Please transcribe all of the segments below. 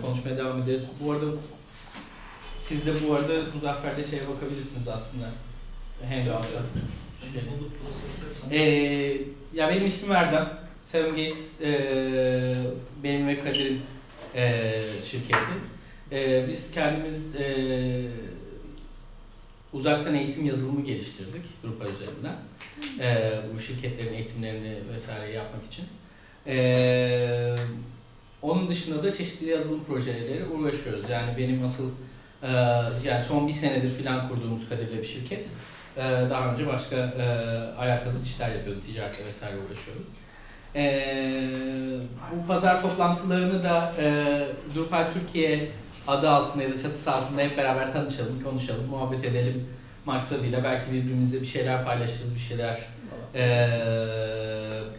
konuşmaya devam ederiz. Bu arada siz de bu arada Muzaffer'de şeye bakabilirsiniz aslında. Hangout'ta. Şey. Ee, ya benim ismim Erdem. Seven Gates ee, benim ve Kadir'in ee, şirketi. Ee, biz kendimiz ee, uzaktan eğitim yazılımı geliştirdik Drupal üzerinden. Ee, bu şirketlerin eğitimlerini vesaire yapmak için. Ee, onun dışında da çeşitli yazılım projeleri uğraşıyoruz. Yani benim asıl ee, yani son bir senedir filan kurduğumuz Kadir'le bir şirket. Ee, daha önce başka e, alakasız işler yapıyorduk, ticaretle vesaire uğraşıyorduk. Ee, bu pazar toplantılarını da e, Drupal Türkiye adı altında ya da çatısı altında hep beraber tanışalım, konuşalım, muhabbet edelim maksadıyla. Belki birbirimize bir şeyler paylaşırız, bir şeyler e,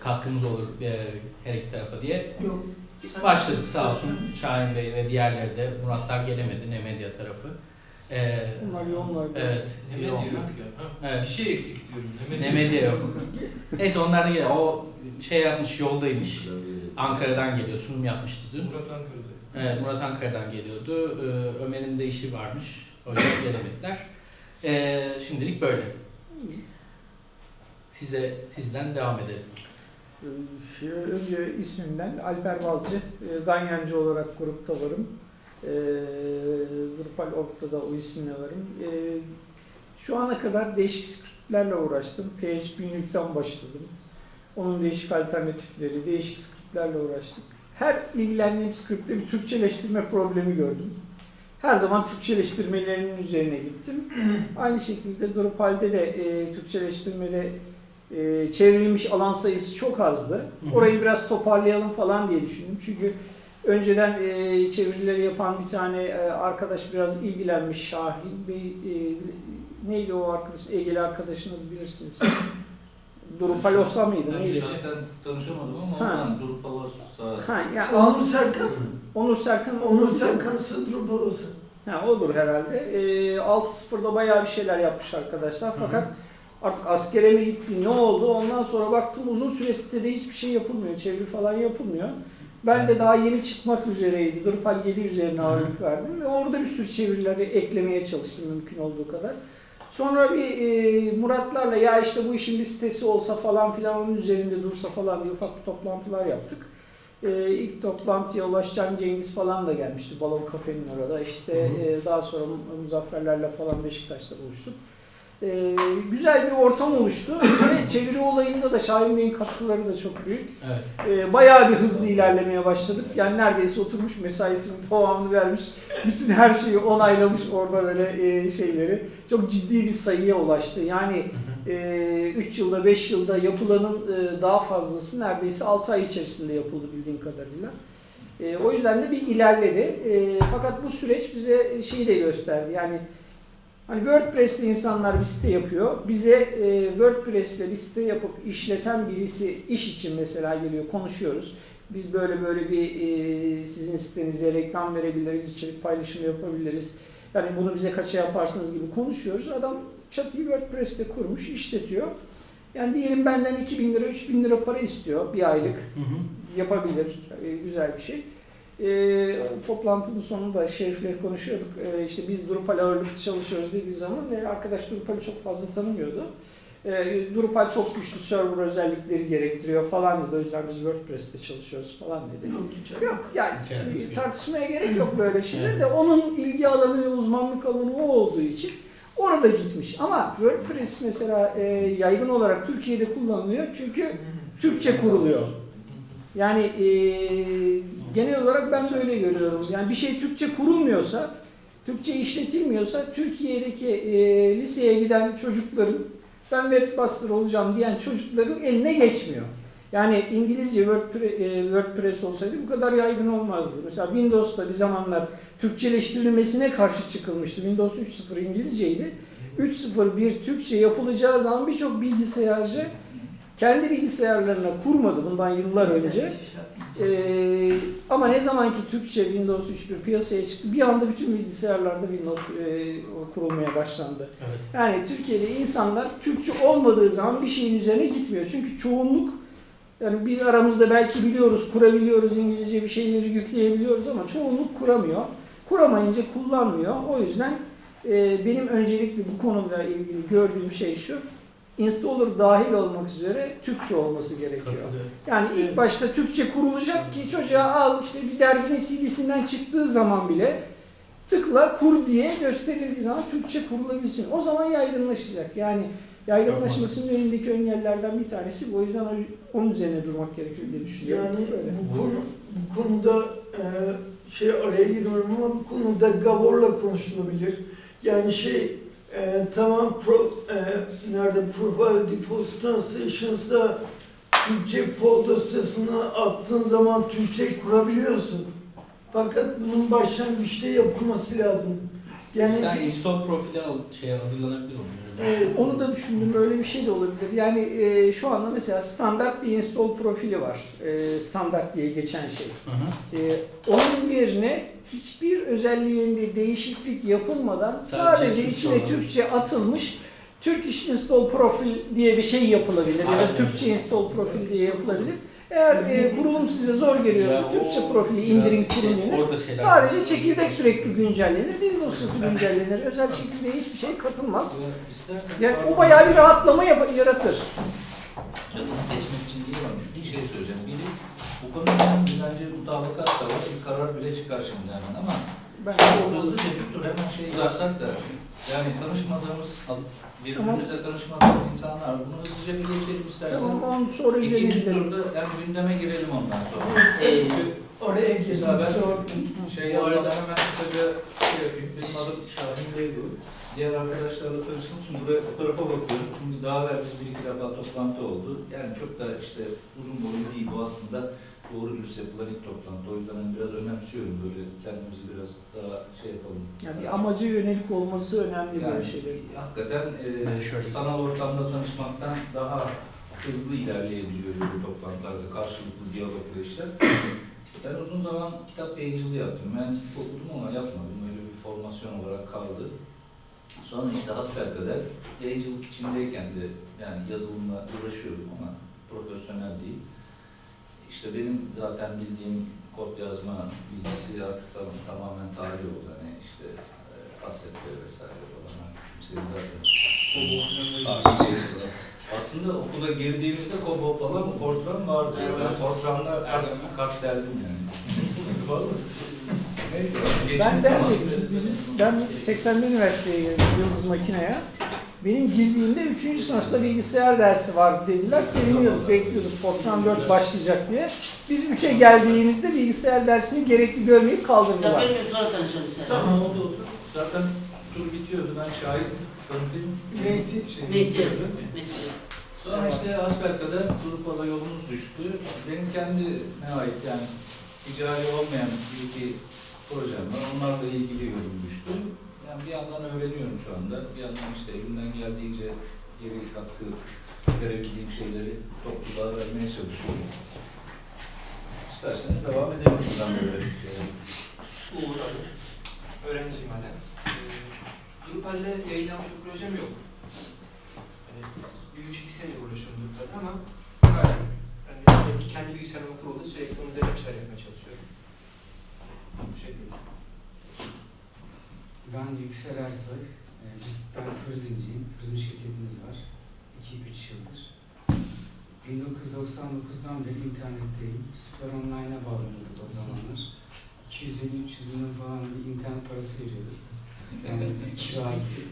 katkımız olur e, her iki tarafa diye Yok. Başladık sağ olsun Şahin Bey ve diğerleri de. Muratlar gelemedi, ne medya tarafı. Ee, Bunlar yoğunlar. evet, Ne medya yoğun. yok ya. Ha, Bir Evet, şey eksik diyorum. Ne ne medya yok. Neyse onlar da geliyor. O şey yapmış, yoldaymış. Ankara'dan geliyor, sunum yapmıştı dün. Murat Ankara'da. Evet, Murat Ankara'dan geliyordu. Ee, Ömer'in de işi varmış. O yüzden gelemediler. Ee, şimdilik böyle. Size sizden devam edelim. Ee, Şey, önce ismimden Alper Balcı, e, Ganyancı olarak grupta varım. E, Drupal.org'da da o isimle varım. E, şu ana kadar değişik skriptlerle uğraştım. PHP Unique'den başladım. Onun değişik alternatifleri, değişik skriptlerle uğraştık. Her ilgilendiğim skripte bir Türkçeleştirme problemi gördüm. Her zaman Türkçeleştirmelerinin üzerine gittim. Aynı şekilde Drupal'de de e, Türkçeleştirmede e, çevrilmiş alan sayısı çok azdı. hı. Orayı biraz toparlayalım falan diye düşündüm. Çünkü önceden e, çevirileri yapan bir tane e, arkadaş biraz ilgilenmiş Şahin Bey. E, neydi o arkadaş? Egeli arkadaşını bilirsiniz. Drupal Osa mıydı? Ben Neydi? şahsen tanışamadım ama Ha. ondan. Ha, yani Onur Serkan, Onur Serkan Onur Serkan Sındrubal olsa. Ha, odur herhalde. E, 6-0'da bayağı bir şeyler yapmış arkadaşlar. Fakat artık askere mi gitti ne oldu? Ondan sonra baktım uzun süre sitede hiçbir şey yapılmıyor. Çeviri falan yapılmıyor. Ben de daha yeni çıkmak üzereydi. Drupal 7 üzerine ağırlık verdim ve orada bir sürü çevirileri eklemeye çalıştım mümkün olduğu kadar. Sonra bir e, Muratlarla ya işte bu işin bir sitesi olsa falan filan onun üzerinde dursa falan diye ufak bir toplantılar yaptık. E, ilk toplantıya Ulaşcan Cengiz falan da gelmişti Balon Kafe'nin orada. İşte e, daha sonra Muzafferlerle falan Beşiktaş'ta buluştuk. E, güzel bir ortam oluştu. Ve çeviri olayında da Şahin Bey'in katkıları da çok büyük. Evet. E, bayağı bir hızlı ilerlemeye başladık. Yani neredeyse oturmuş mesaisinin tamamını vermiş. Bütün her şeyi onaylamış orada böyle e, şeyleri. Çok ciddi bir sayıya ulaştı. Yani 3 yılda 5 yılda yapılanın e, daha fazlası neredeyse 6 ay içerisinde yapıldı bildiğim kadarıyla. E, o yüzden de bir ilerledi. E, fakat bu süreç bize şeyi de gösterdi. Yani hani WordPress'te insanlar bir site yapıyor. Bize e, WordPress'te bir site yapıp işleten birisi iş için mesela geliyor konuşuyoruz. Biz böyle böyle bir e, sizin sitenize reklam verebiliriz, içerik paylaşımı yapabiliriz. Yani bunu bize kaça yaparsınız gibi konuşuyoruz. Adam çatıyı WordPress'te kurmuş, işletiyor. Yani diyelim benden 2000 lira, 3000 lira para istiyor bir aylık. Hı hı. Yapabilir, e, güzel bir şey. E, toplantının sonunda Şerif'le konuşuyorduk. E, işte biz Drupal ağırlıklı çalışıyoruz dediği zaman e, arkadaş Drupal'i çok fazla tanımıyordu. E, Drupal çok güçlü server özellikleri gerektiriyor falan dedi. O yüzden biz WordPress'te çalışıyoruz falan dedi. Yok yani e, tartışmaya gerek yok böyle şeyler de onun ilgi alanı ve uzmanlık alanı o olduğu için orada gitmiş. Ama WordPress mesela e, yaygın olarak Türkiye'de kullanılıyor çünkü Türkçe kuruluyor. Yani e, genel olarak ben böyle görüyorum. Yani bir şey Türkçe kurulmuyorsa, Türkçe işletilmiyorsa Türkiye'deki e, liseye giden çocukların ben webmaster olacağım diyen çocukların eline geçmiyor. Yani İngilizce WordPress, e, WordPress olsaydı bu kadar yaygın olmazdı. Mesela Windows'ta bir zamanlar Türkçeleştirilmesine karşı çıkılmıştı. Windows 3.0 İngilizceydi. 3.0.1 Türkçe yapılacağı zaman birçok bilgisayarcı kendi bilgisayarlarına kurmadı bundan yıllar önce. Ee, ama ne zaman ki Türkçe Windows 3.1 piyasaya çıktı bir anda bütün bilgisayarlarda Windows e, kurulmaya başlandı. Evet. Yani Türkiye'de insanlar Türkçe olmadığı zaman bir şeyin üzerine gitmiyor. Çünkü çoğunluk Yani biz aramızda belki biliyoruz, kurabiliyoruz, İngilizce bir şeyleri yükleyebiliyoruz ama çoğunluk kuramıyor. Kuramayınca kullanmıyor. O yüzden e, benim öncelikle bu konuyla ilgili gördüğüm şey şu. Installer dahil olmak üzere Türkçe olması gerekiyor. Yani ilk başta Türkçe kurulacak ki çocuğa al işte bir derginin CD'sinden çıktığı zaman bile tıkla kur diye gösterildiği zaman Türkçe kurulabilsin. O zaman yaygınlaşacak. Yani yaygınlaşmasının önündeki engellerden bir tanesi. bu. O yüzden onun üzerine durmak gerekiyor diye düşünüyorum. Yani Böyle. bu konu bu konuda e, şey araya giriyorum ama bu konuda Gabor'la konuşulabilir. Yani şey e, tamam pro, e, nerede Profile Default Translations'da Türkçe pol dosyasını attığın zaman Türkçe kurabiliyorsun. Fakat bunun başlangıçta yapılması lazım. Yani Yani bir- install profili al, şey hazırlanabilir oluyor. Evet, onu da düşündüm. Öyle bir şey de olabilir. Yani e, şu anda mesela standart bir install profili var. E, standart diye geçen şey. Hı hı. E, onun yerine hiçbir özelliğinde değişiklik yapılmadan Sadece sadece içine. Türkçe atılmış Turkish Install Profil diye bir şey yapılabilir ya da Aynen. Türkçe Install Profil diye yapılabilir. Eğer e, kurulum size zor geliyorsa Ya Türkçe o profili biraz indirin şey, kurulumunu Orada şeyler. Sadece çekirdek sürekli güncellenir, dil dosyası güncellenir, özel çekirdeğe hiçbir şey katılmaz. Yani o bayağı bir rahatlama yap- yaratır. Lafını geçmek için değil ama bir şey söyleyeceğim. Biri bu konuda bence mutabakat da var. Bir karar bile çıkar şimdi hemen ama Ben hızlıca bir tur hemen şey yapsak da yani tanışmadığımız, birbirimizle tanışmadığımız insanlar bunu hızlıca bir geçelim istersen. Tamam, onu sonra üzerine İkinci gidelim. turda yani gündeme girelim ondan sonra. Ee, Çünkü oraya Mesela ben girdim. şey Bu arada hemen kısaca şey yapayım. Benim adım Şahin Beydu. diğer arkadaşlarla tanıştığım için buraya o tarafa bakıyorum. Çünkü daha evvel biz bir iki defa toplantı oldu. Yani çok da işte uzun boylu değil bu aslında doğru dürüst yapılan ilk toplantı. O yüzden hani biraz önemsiyorum böyle kendimizi biraz daha şey yapalım. Yani bir amaca yönelik olması önemli Yani böyle şeyler. hakikaten e, şöyle- sanal ortamda tanışmaktan daha hızlı ilerleyebiliyor böyle toplantılarda karşılıklı diyalog ve işler. Ben uzun zaman kitap yayıncılığı yaptım. Mühendislik okudum ama yapmadım. Öyle bir formasyon olarak kaldı. Sonra işte hasbelkader yayıncılık içindeyken de yani yazılımla uğraşıyorum ama profesyonel değil. İşte benim zaten bildiğim kod yazma bilgisi artık sanırım tamamen tarih oldu. Hani işte e, kasetleri vesaire falan. Kimsenin zaten aslında okula girdiğimizde Kobo falan Fortran vardı. Evet. Ben Fortran'la kart, kart deldim yani. Vallahi. Neyse. Ben bizim, ben 80'de üniversiteye girdim Yıldız Makine'ye. Benim girdiğimde 3. sınıfta bilgisayar dersi var dediler. Seviniyorduk, bekliyorduk Fortran 4 başlayacak diye. Biz 3'e geldiğimizde bilgisayar dersini gerekli görmeyip Ya kaldırdılar. benim sonra tanışalım istersen. Tamam oldu otur. Zaten tur bitiyordu. Ben şahit tanıtayım. Mehdi. Şey, Mehdi. Metin. Sonra işte Asperger'de Avrupa'da yolumuz düştü. Benim kendi ne ait yani ticari olmayan bir iki projem var. Onlarla ilgili yolum düştü. Yani bir yandan öğreniyorum şu anda. Bir yandan işte elimden geldiğince geri katkı verebildiğim şeyleri topluluğa vermeye çalışıyorum. İsterseniz devam edelim buradan böyle. Uğur adı. Öğrenciyim hala. Ee, Drupal'de yayınlanmış bir projem yok. Yani bir üç iki senedir uğraşıyorum Drupal'de ama hala yani kendi bilgisayarıma kuruldu. Sürekli onun üzerine bir şeyler yapmaya çalışıyorum. Bu şekilde. Ben Yüksel Ersoy. Ee, Ben turizmciyim. Turizm şirketimiz var. 2-3 yıldır. 1999'dan beri internetteyim. Süper Online'a bağlanıyorduk o zamanlar. 250-300 bin falan bir internet parası veriyorduk. Yani kira gibi.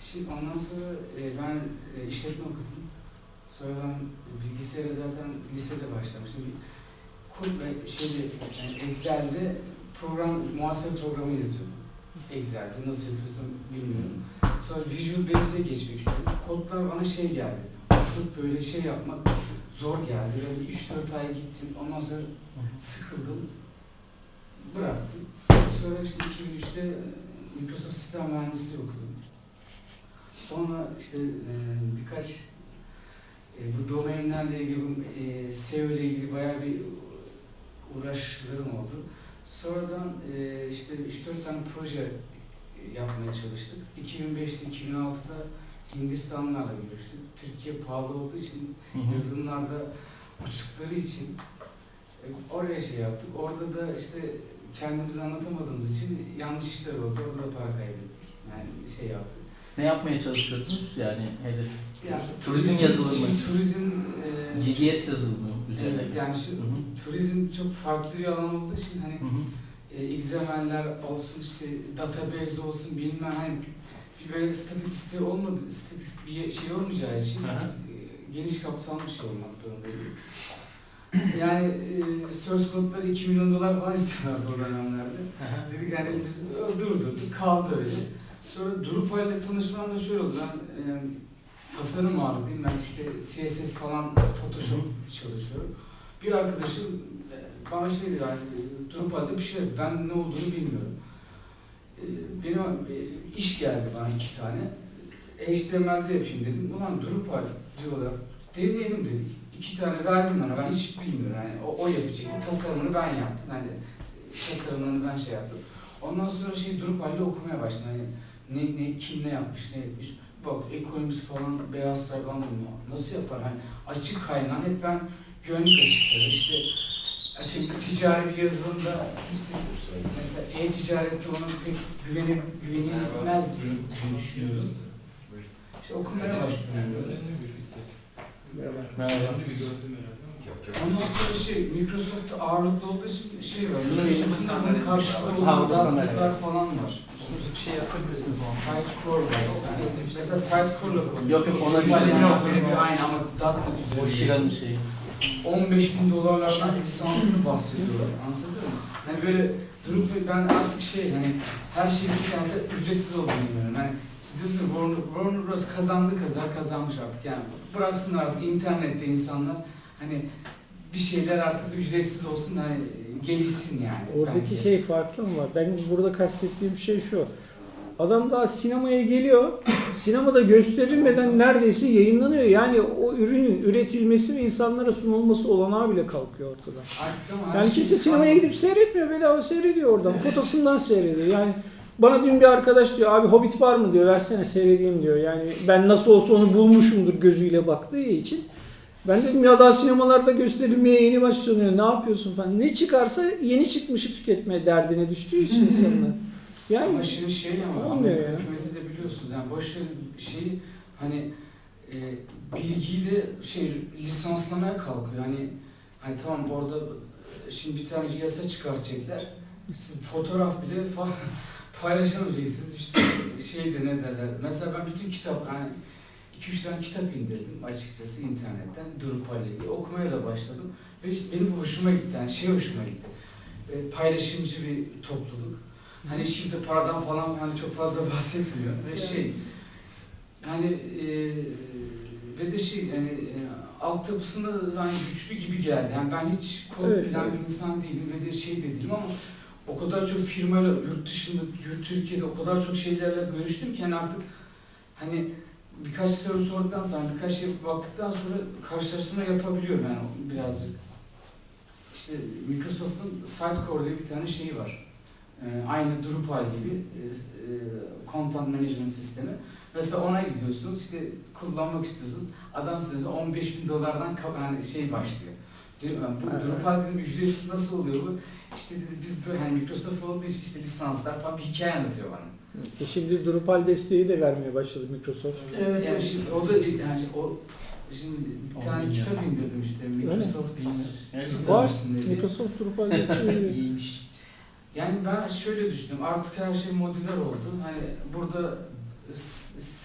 Şimdi ondan sonra e, ben e, işletme okudum. Sonradan bilgisayara zaten lisede başlamıştım. Kur ve şeyde, yani Excel'de program, muhasebe programı yazıyordum. Excel'de nasıl yapıyorsam bilmiyorum. Sonra Visual Basic'e geçmek istedim. Kodlar bana şey geldi. Oturup böyle şey yapmak zor geldi. Ben bir 3-4 ay gittim. Ondan sonra sıkıldım. Bıraktım. Sonra işte 2003'te Microsoft Sistem Mühendisliği okudum. Sonra işte e, birkaç e, bu domainlerle ilgili, e, SEO ile ilgili bayağı bir uğraşlarım oldu. Sonradan e, işte 3-4 tane proje yapmaya çalıştık. 2005'te 2006'da Hindistanlarla görüştük. Türkiye pahalı olduğu için yazılımlarda uçtukları için e, oraya şey yaptık. Orada da işte kendimizi anlatamadığımız için yanlış işler oldu. Orada da para kaybettik. Yani şey yaptık. Ne yapmaya çalışıyordunuz yani hedef? Ya, Turizm yazılımı. şimdi Turizm e, GDS yazılımı üzerine. Evet, yani şu Hı hı. turizm çok farklı bir alan olduğu için hani Hı hı. e, XML'ler olsun işte database olsun bilmem hani bir böyle statik bir site olmadı, statik bir şey olmayacağı için Hı hı. e, geniş kapsamlı bir şey olmak zorundaydı. yani e, source code'ları 2 milyon dolar falan istiyorlardı o dönemlerde. Dedik hani biz durdurduk, kaldı öyle. Sonra Drupal ile tanışmam da şöyle oldu. Ben e, tasarım ağırlıyım. Ben işte CSS falan, Photoshop çalışıyorum. Bir arkadaşım e, bana şey dedi hani Drupal'de bir şey ben ne olduğunu bilmiyorum. E, Benim e, iş geldi bana iki tane. HTML'de yapayım dedim. Ulan Drupal diyorlar. Deneyelim dedik. İki tane verdim bana. Ben hiç bilmiyorum. Yani o, o yapacaktı. Tasarımını ben yaptım. Hani tasarımlarını ben şey yaptım. Ondan sonra şey Drupal'le okumaya başladım. Hani ne, ne, kim ne yapmış, ne etmiş. Bak ekonomist falan, beyaz sayfalar nasıl yapar? Hani açık kaynağı hep ben güvenlik açıkları işte açık ticari bir yazılımda işte mesela e-ticarette ona pek güvenip güvenilmez diye düşünüyorum. İşte okumaya başladım. böyle. Merhaba. Ondan sonra şey Microsoft ağırlıklı olduğu için şey var. Microsoft'un karşılığı olan dağıtlıklar falan var. Şey yazabilirsiniz. Sitecore var. Yani mesela Sitecore'la konuşuyoruz. Yok, yok, ona yani birebir aynı ama .NET O üzerinde. Şiran'ın şeyi. 15 bin dolarlardan lisansını bahsediyorlar. Anlatabiliyor muyum? Hani böyle Drupal ben artık şey hani her şey bir yerde ücretsiz olduğunu bilmiyorum. Hani siz diyorsunuz Warner, Warner Bros kazandı kazar kazanmış artık yani. Bıraksınlar artık internette insanlar hani bir şeyler artık ücretsiz olsun hani gelişsin yani. Oradaki bence. şey farklı mı var? Ben burada kastettiğim şey şu. Adam daha sinemaya geliyor. Sinemada gösterilmeden neredeyse yayınlanıyor. Yani o ürünün üretilmesi ve insanlara sunulması olanağı bile kalkıyor ortadan. Artık ama Yani şey kimse sinemaya gidip seyretmiyor. Bedava seyrediyor oradan. Kotasından seyrediyor. Yani bana dün bir arkadaş diyor abi Hobbit var mı diyor versene seyredeyim diyor. Yani ben nasıl olsa onu bulmuşumdur gözüyle baktığı için. Ben dedim ya daha sinemalarda gösterilmeye yeni başlanıyor. Ne yapıyorsun falan. Ne çıkarsa yeni çıkmışı tüketme derdine düştüğü için insanlar. Yani Ama şimdi şey ama Amerika ya. hükümeti de biliyorsunuz yani boş ver şeyi hani e, bilgiyi de şey lisanslamaya kalkıyor. Hani hani tamam orada e, şimdi bir tane yasa çıkartacaklar. Siz fotoğraf bile falan paylaşamayacaksınız işte şeyde ne derler. Mesela ben bütün kitap hani 2-3 tane kitap indirdim açıkçası internetten Drupal ile ilgili. Okumaya da başladım. Ve benim hoşuma gitti. Yani şey hoşuma gitti. E, paylaşımcı bir topluluk. Hani hiç kimse paradan falan hani çok fazla bahsetmiyor ve şey hani e, ve de şey yani e, altyapısında hani güçlü gibi geldi. Yani ben hiç kod Evet, bilen evet. bir insan değilim ve de şey de değilim ama o kadar çok firmayla yurt dışında, yurt Türkiye'de o kadar çok şeylerle görüştüm ki hani artık hani birkaç soru sorduktan sonra birkaç şey baktıktan sonra karşılaştırma yapabiliyorum yani birazcık. İşte Microsoft'un Sitecore diye bir tane şeyi var. Ee, aynı Drupal gibi e, e, content management sistemi. Mesela ona gidiyorsunuz işte kullanmak istiyorsunuz. Adam size 15 bin dolardan hani şey başlıyor. "Yani bu Evet. Drupal dedim ücretsiz nasıl oluyor bu? İşte dedi biz böyle hani Microsoft olduğu için işte lisanslar falan bir hikaye anlatıyor bana. E şimdi Drupal desteği de vermeye başladı Microsoft. Evet, Yani şimdi o da yani o şimdi bir tane Olmuyor. kitap indirdim işte Microsoft değil mi? Gerçekten Var. Microsoft Drupal desteği iyiymiş. Yani ben şöyle düşündüm. Artık her şey modüler oldu. Hani burada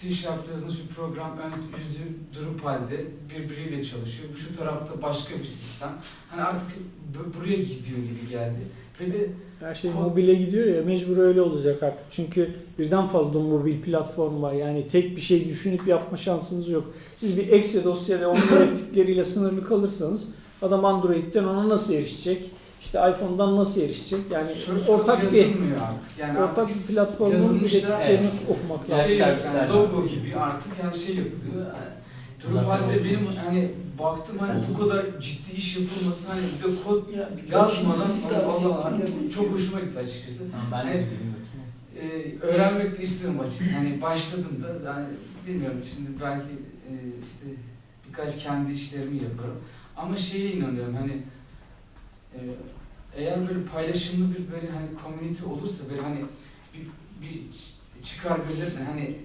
C Sharp yazılmış bir program ön yüzü Drupal'de birbiriyle çalışıyor. Şu tarafta başka bir sistem. Hani artık bu- buraya gidiyor gibi geldi. Ve de Her şey mobile gidiyor ya mecbur öyle olacak artık. Çünkü birden fazla mobil platform var. Yani tek bir şey düşünüp yapma şansınız yok. Siz bir Excel dosya ve onun öğrettikleriyle sınırlı kalırsanız adam Android'den ona nasıl erişecek? İşte iPhone'dan nasıl erişecek? Yani code ortak bir artık. Yani ortak artık bir platformun ürettiklerini okumak lazım. şey yani logo gibi artık yani şey yapılıyor. Yani Drupal'de benim hani baktım hani bu kadar ciddi iş yapılması hani bir de kod Ya, yazmadan da- Allah Allah çok hoşuma gitti açıkçası. Ben Hani-. Ee, öğrenmek de istiyorum açıkçası. Hani başladım da yani bilmiyorum şimdi belki e, işte birkaç kendi işlerimi yaparım. Ama şeye inanıyorum hani e, eğer böyle paylaşımlı bir böyle hani community olursa böyle hani bir, bir çıkar gözetme hani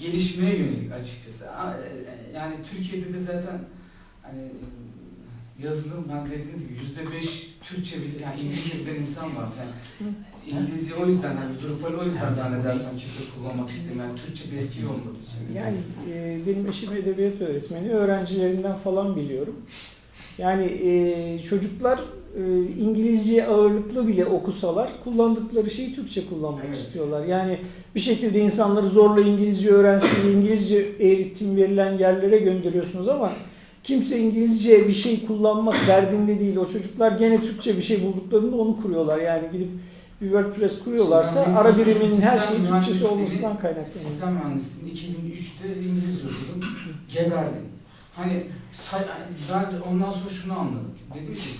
gelişmeye yönelik açıkçası. E, Yani Türkiye'de de zaten hani yazılım ben dediğiniz gibi yüzde beş Türkçe bilen, yani İngilizce bilen insan var. Yani İngilizce o yüzden, hani Drupal o yüzden zannedersem kimse kullanmak istemiyor. Yani Türkçe desteği olmadığı için. Yani e, benim eşim edebiyat öğretmeni, öğrencilerinden falan biliyorum. Yani e, çocuklar e, İngilizce ağırlıklı bile okusalar kullandıkları şeyi Türkçe kullanmak Evet. istiyorlar. Yani bir şekilde insanları zorla İngilizce öğrensin, İngilizce eğitim verilen yerlere gönderiyorsunuz ama kimse İngilizce bir şey kullanmak derdinde değil. O çocuklar gene Türkçe bir şey bulduklarında onu kuruyorlar. Yani gidip bir WordPress kuruyorlarsa ben ara birimin her şeyi Türkçesi olmasından kaynaklanıyor. Sistem mühendisliğini 2003'te İngilizce okudum. Geberdim. Hani ben ondan sonra şunu anladım. Dedim ki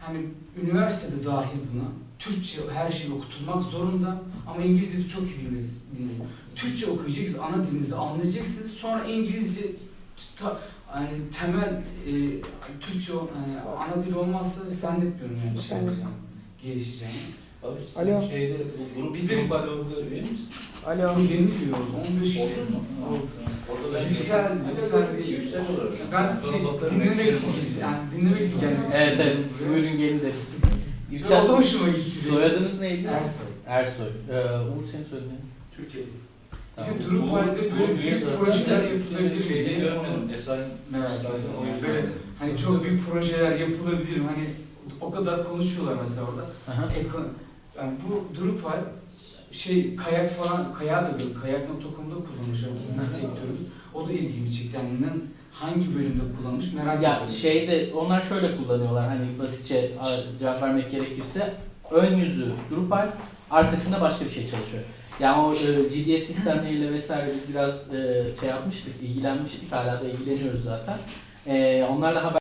hani üniversitede dahil buna Türkçe her şey okutulmak zorunda ama İngilizce de çok iyi bilmeniz. bilmeniz. Türkçe okuyacaksınız, ana dilinizde anlayacaksınız. Sonra İngilizce ta, yani temel e, Türkçe yani ana dil olmazsa zannetmiyorum yani şey olacağını, gelişeceğini. Abi Alo. şeyde bu grup Bir de- adamında üye misin? Alo. Bu yeni diyor, 15 Oldu mu? Orada ben Yüksel, yüksel değil. Yüksel olarak. Ben şey, dinlemek için, yani dinlemek için gelmek Evet evet. Buyurun gelin de. Yüksel. o da hoşuma gitti. Soyadınız neydi? Ersoy. Ersoy. Ee, Uğur senin soyadın ne? Türkiye'de. Tamam. Bir de Drupal'de böyle büyük projeler yapılabilir Şeyde görmedim. Esayin Evet. Böyle hani çok büyük projeler yapılabilir. Hani o kadar konuşuyorlar mesela orada. Aha. Yani bu Drupal şey kayak falan kayağı da böyle kayak.com'da Hı hı. sektörümüz. O da ilgimi çekti. Yani ne- hangi bölümde kullanmış merak Ya ediyorum. şeyde onlar şöyle kullanıyorlar hani basitçe cevap vermek gerekirse ön yüzü Drupal arkasında başka bir şey çalışıyor. Yani o e, GDS sistemleriyle vesaire biz biraz e, şey yapmıştık, ilgilenmiştik hala da ilgileniyoruz zaten. E, onlarla haber